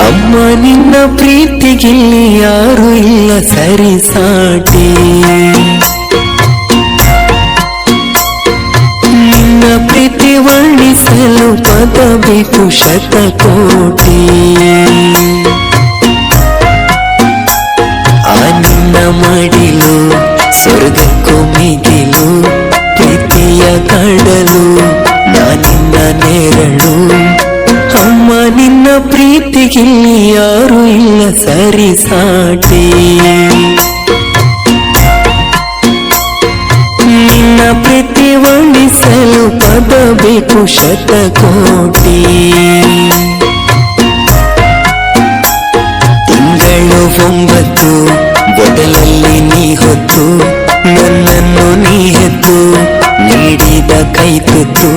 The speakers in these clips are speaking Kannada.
ಅಮ್ಮ ನಿನ್ನ ಪ್ರೀತಿಗಿಲ್ಲಿ ಯಾರು ಇಲ್ಲ ಸರಿ ಸಾಟಿ ಬೇಕು ಶತಕೋಟಿ. ಆ ನಿನ್ನ ಮಡಿಲು, ಸ್ವರ್ಗಕ್ಕೂ ಮಿಗಿಲು, ಪ್ರೀತಿಯ ಕಡಲು ನಾನಿನ್ನ ನೆರಳು. ಅಮ್ಮ, ನಿನ್ನ ಪ್ರೀತಿಗಿಲ್ಲಿ ಯಾರು ಇಲ್ಲ, ಸರಿ ಸಾಟಿ. ನಿನ್ನ ಪ್ರೀತಿ ಗೆಲ್ಲಲು ಪದಬೇಕು ಶತಕೋಟಿ. ತಿಂಗಳು ಒಂಬತ್ತು ಬದಲಲ್ಲಿ ನೀ ಹೊತ್ತು, ನನ್ನನ್ನು ನೀ ಹೆತ್ತು, ನೀಡಿದ ಕೈ ತುತ್ತು.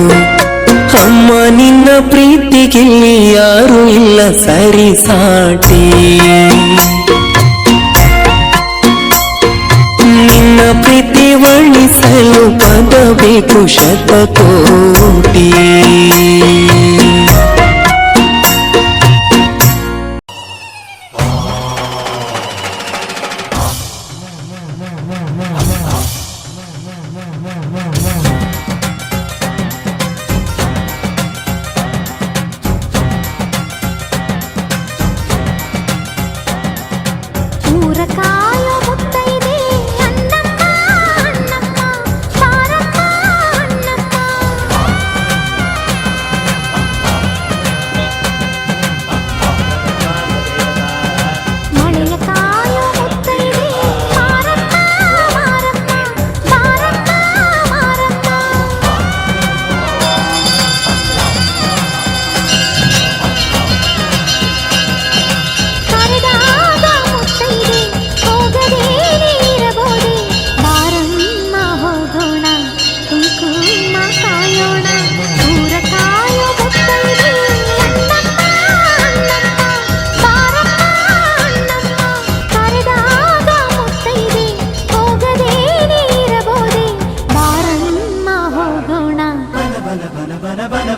ಅಮ್ಮ, ನಿನ್ನ ಪ್ರೀತಿಗಿಲ್ಲಿ ಯಾರು ಇಲ್ಲ ಸರಿ ಸಾಟಿ. ನಿನ್ನ ಪ್ರೀತಿ ವರ್ಣಿಸಿ పదవి పదవికు శతకోటి bana bana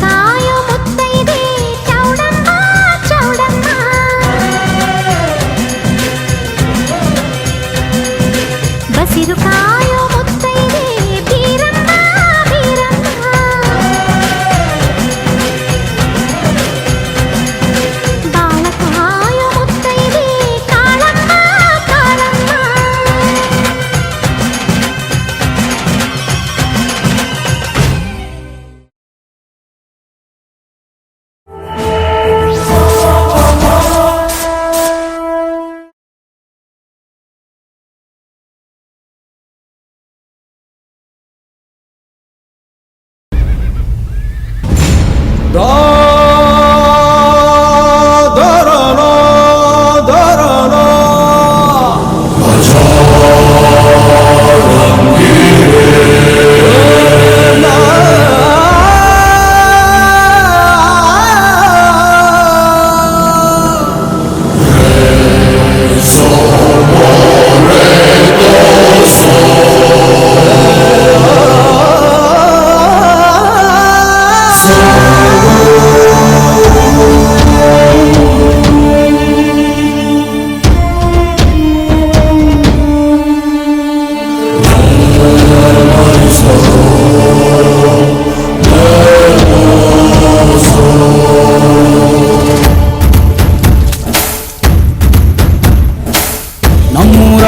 か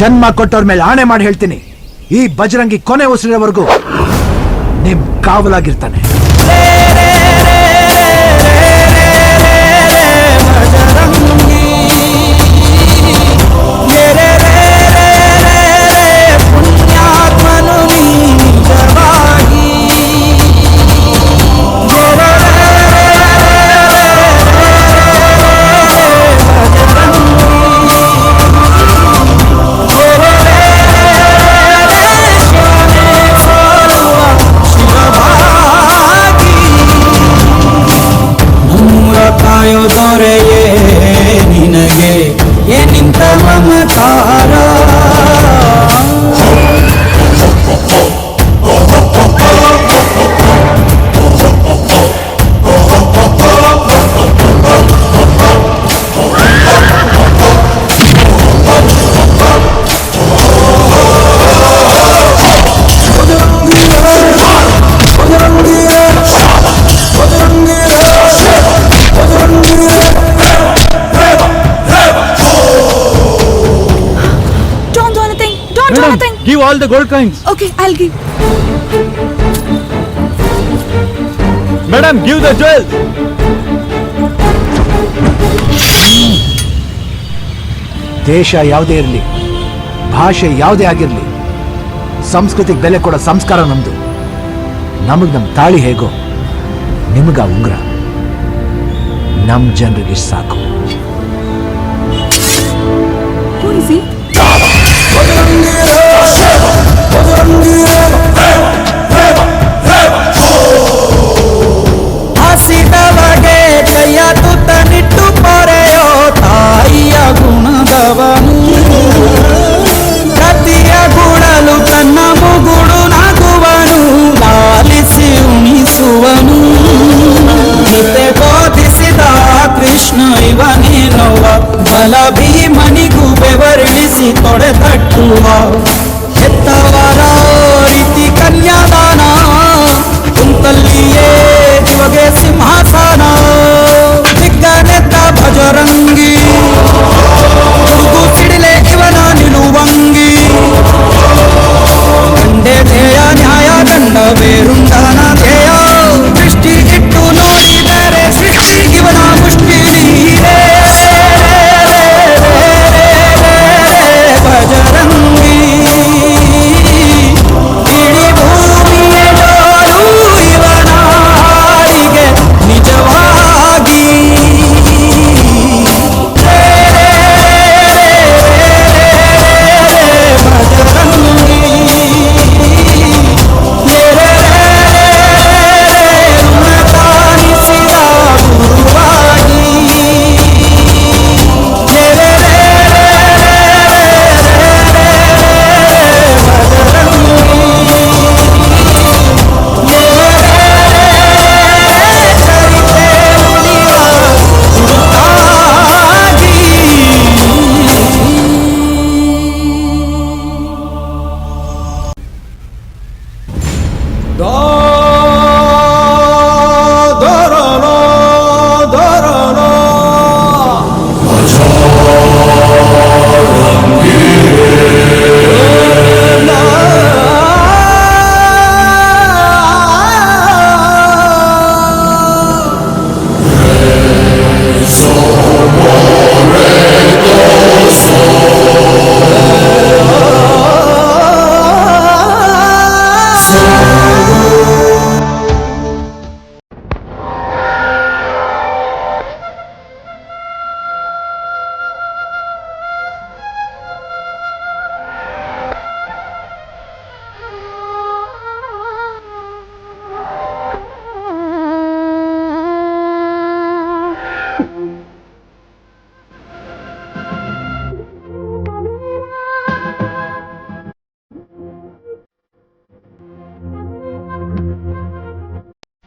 ಜನ್ಮ ಕೊಟ್ಟವ್ರ ಮೇಲೆ ಆಣೆ ಮಾಡಿ ಹೇಳ್ತೀನಿ. ಈ ಬಜರಂಗಿ ಕೊನೆ ಉಸಿರಿನವರೆಗೂ ನಿಮ್ ಕಾವಲಾಗಿರ್ತಾನೆ. All the gold coins. Okay, I'll give. Madam, give the jewels. ದೇಶ ಯಾವುದೇ ಇರಲಿ ಭಾಷೆ ಯಾವುದೇ ಆಗಿರಲಿ ಸಂಸ್ಕೃತಿಗೆ ಬೆಲೆ ಕೊಡೋ ಸಂಸ್ಕಾರ ನಮ್ದು ನಮಗೆ ನಮ್ ತಾಳಿ ಹೇಗೋ ನಿಮಗ ಉಂಗ್ರ ನಮ್ ಜನರಿಗೆ ಸಾಕು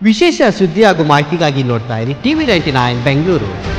ವಿಶೇಷ ಸುದ್ದಿ ಹಾಗೂ ಮಾಹಿತಿಗಾಗಿ ನೋಡ್ತಾ ಇರಿ. TV ninety nine Bengaluru.